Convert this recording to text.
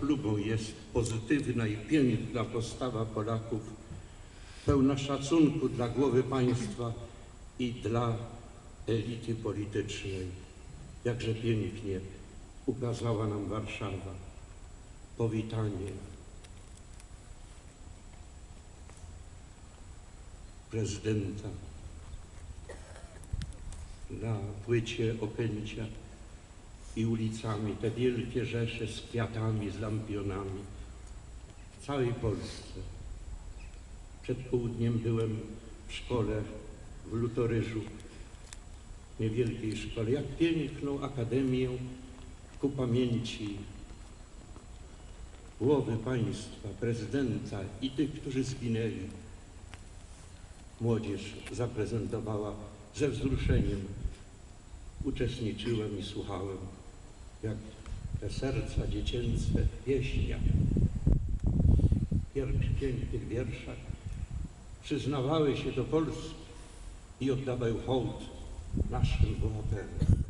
Chlubą jest pozytywna i piękna postawa Polaków, pełna szacunku dla głowy państwa i dla elity politycznej. Jakże pięknie ukazała nam Warszawa. Powitanie prezydenta na płycie Okęcia i ulicami, te wielkie rzesze z kwiatami, z lampionami w całej Polsce. Przed południem byłem w szkole w Lutoryżu, niewielkiej szkole, jak piękną akademię ku pamięci głowy państwa, prezydenta i tych, którzy zginęli. Młodzież zaprezentowała ze wzruszeniem. Uczestniczyłem i słuchałem, jak te serca dziecięce w pieśniach, w pięknych wierszach przyznawały się do Polski i oddawały hołd naszym bohaterom.